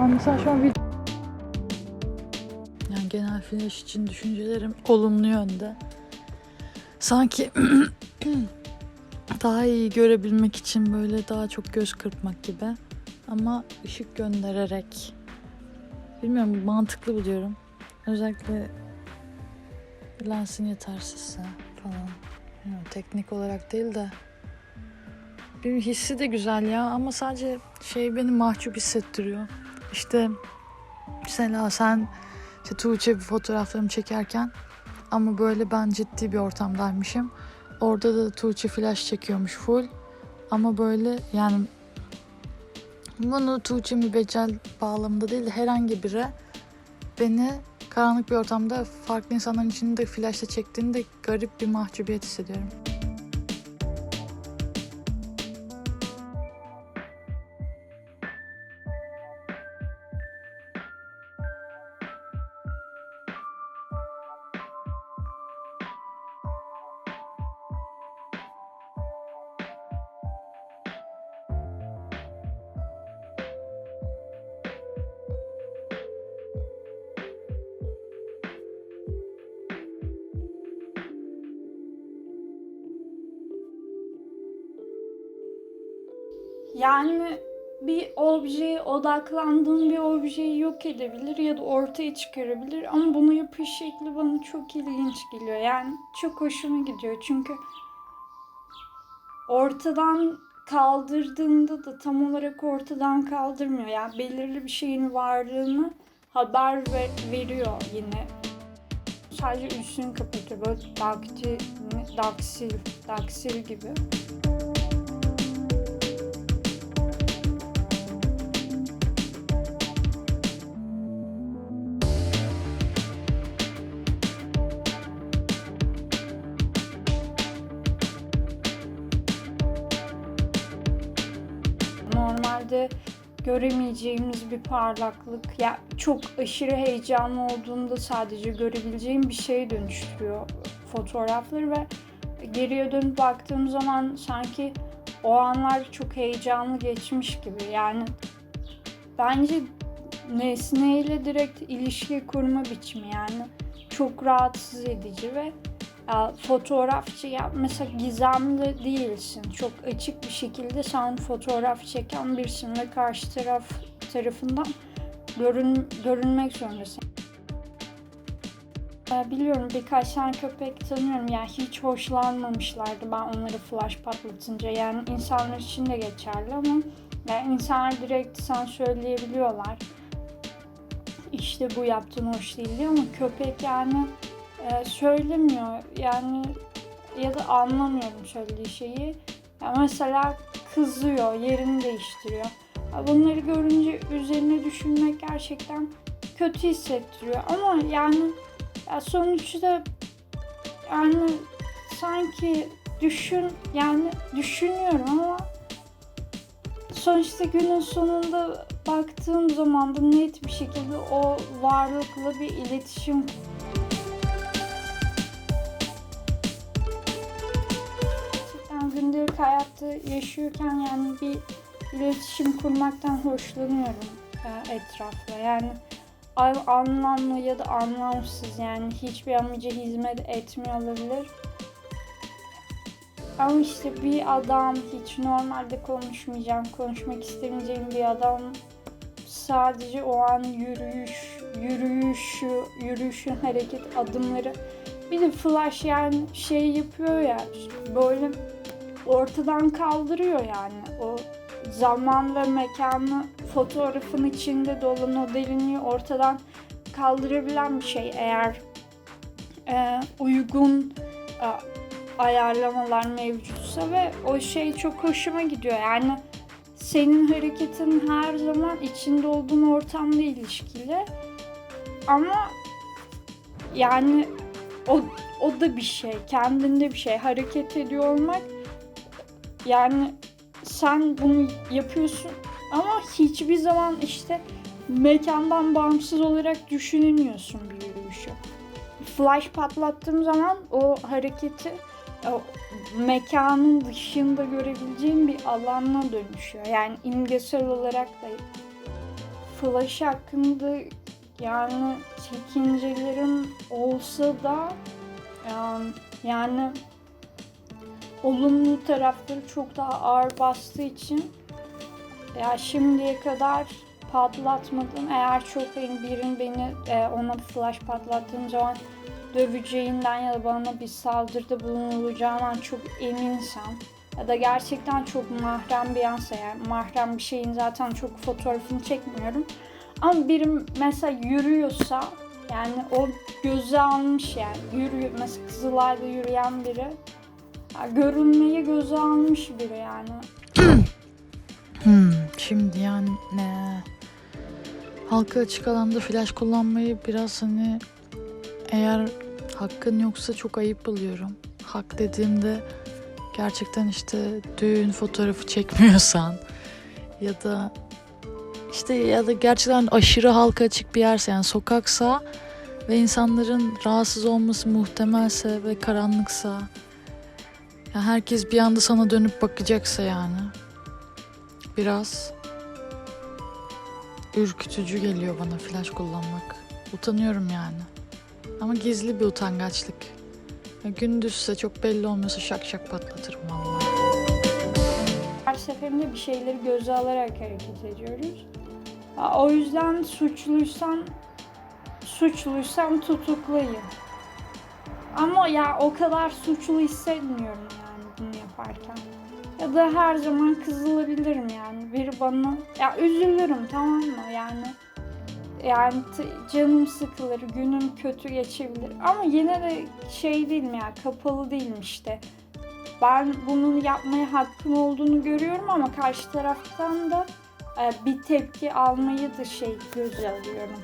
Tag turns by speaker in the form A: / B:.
A: Mesela şu an video... Yani genel flash için düşüncelerim olumlu yönde. Sanki daha iyi görebilmek için böyle daha çok göz kırpmak gibi. Ama ışık göndererek. Bilmiyorum mantıklı buluyorum. Özellikle lensin yetersizse falan. Bilmiyorum, teknik olarak değil de. Bir hissi de güzel ya ama sadece şey beni mahcup hissettiriyor. İşte mesela sen işte Tuğçe fotoğraflarımı çekerken ama böyle ben ciddi bir ortamdaymışım. Orada da Tuğçe flash çekiyormuş full. Ama böyle yani bunu Tuğçe mübeccel bağlamında değil de herhangi biri beni karanlık bir ortamda farklı insanların içinde flashla çektiğinde garip bir mahcubiyet hissediyorum.
B: Yani bir objeye odaklandığın bir objeyi yok edebilir ya da ortaya çıkarabilir ama bunu yapış şekli bana çok ilginç geliyor. Yani çok hoşuma gidiyor çünkü ortadan kaldırdığında da tam olarak ortadan kaldırmıyor. Yani belirli bir şeyin varlığını haber ve- veriyor yine. Sadece üstünü kapatıyor. Böyle daktil, daksil, daksil gibi. Normalde göremeyeceğimiz bir parlaklık ya çok aşırı heyecanlı olduğunda sadece görebileceğim bir şeye dönüştürüyor fotoğrafları ve geriye dönüp baktığım zaman sanki o anlar çok heyecanlı geçmiş gibi. Yani bence nesneyle direkt ilişki kurma biçimi yani çok rahatsız edici ve ya, fotoğrafçı ya mesela gizemli değilsin. Çok açık bir şekilde sen fotoğraf çeken birisin ve karşı taraf tarafından görün, görünmek zorundasın. Biliyorum birkaç tane köpek tanıyorum yani hiç hoşlanmamışlardı ben onları flash patlatınca yani insanlar için de geçerli ama yani insanlar direkt sen söyleyebiliyorlar işte bu yaptığın hoş değil diye ama köpek yani e, söylemiyor yani ya da anlamıyorum söylediği şeyi. Ya mesela kızıyor, yerini değiştiriyor. Bunları görünce üzerine düşünmek gerçekten kötü hissettiriyor. Ama yani ya sonuçta yani sanki düşün yani düşünüyorum ama sonuçta günün sonunda baktığım zaman da net bir şekilde o varlıkla bir iletişim gündelik hayatta yaşıyorken yani bir iletişim kurmaktan hoşlanıyorum e, etrafla. Yani anlamlı ya da anlamsız yani hiçbir amaca hizmet etmiyor olabilir. Ama işte bir adam hiç normalde konuşmayacağım, konuşmak istemeyeceğim bir adam sadece o an yürüyüş, yürüyüşü, yürüyüşün hareket adımları bir de flash yani şey yapıyor ya böyle ortadan kaldırıyor yani. O zaman ve mekanı fotoğrafın içinde dolan o derinliği ortadan kaldırabilen bir şey. Eğer e, uygun e, ayarlamalar mevcutsa ve o şey çok hoşuma gidiyor. Yani senin hareketin her zaman içinde olduğun ortamla ilişkili. Ama yani o, o da bir şey, kendinde bir şey. Hareket ediyor olmak yani sen bunu yapıyorsun ama hiçbir zaman işte mekandan bağımsız olarak düşünemiyorsun bir yürüyüşü. Flash patlattığım zaman o hareketi o mekanın dışında görebileceğim bir alanla dönüşüyor. Yani imgesel olarak da Flash hakkında yani çekincelerim olsa da yani olumlu tarafları çok daha ağır bastığı için ya şimdiye kadar patlatmadım. Eğer çok hani birin beni e, ona bir flash patlattığım zaman döveceğinden ya da bana bir saldırıda bulunulacağından çok eminsem ya da gerçekten çok mahrem bir yansa yani mahrem bir şeyin zaten çok fotoğrafını çekmiyorum. Ama birim mesela yürüyorsa yani o göze almış yani yürüyor mesela Kızılay'da yürüyen biri görünmeyi göze almış biri yani.
A: Hmm, şimdi yani ne? Halka açık alanda flash kullanmayı biraz hani eğer hakkın yoksa çok ayıp buluyorum. Hak dediğimde gerçekten işte düğün fotoğrafı çekmiyorsan ya da işte ya da gerçekten aşırı halka açık bir yerse yani sokaksa ve insanların rahatsız olması muhtemelse ve karanlıksa ya herkes bir anda sana dönüp bakacaksa yani biraz ürkütücü geliyor bana flash kullanmak. Utanıyorum yani. Ama gizli bir utangaçlık. Ya gündüzse çok belli olmuyorsa şak şak patlatırım vallahi.
B: Her seferinde bir şeyleri göze alarak hareket ediyoruz. O yüzden suçluysan suçluysam tutuklayın. Ama ya o kadar suçlu hissetmiyorum yaparken. Ya da her zaman kızılabilirim yani. Biri bana ya üzülürüm tamam mı yani. Yani canım sıkılır, günüm kötü geçebilir. Ama yine de şey değilim ya, kapalı değilim işte. Ben bunun yapmaya hakkım olduğunu görüyorum ama karşı taraftan da e, bir tepki almayı da şey göze alıyorum.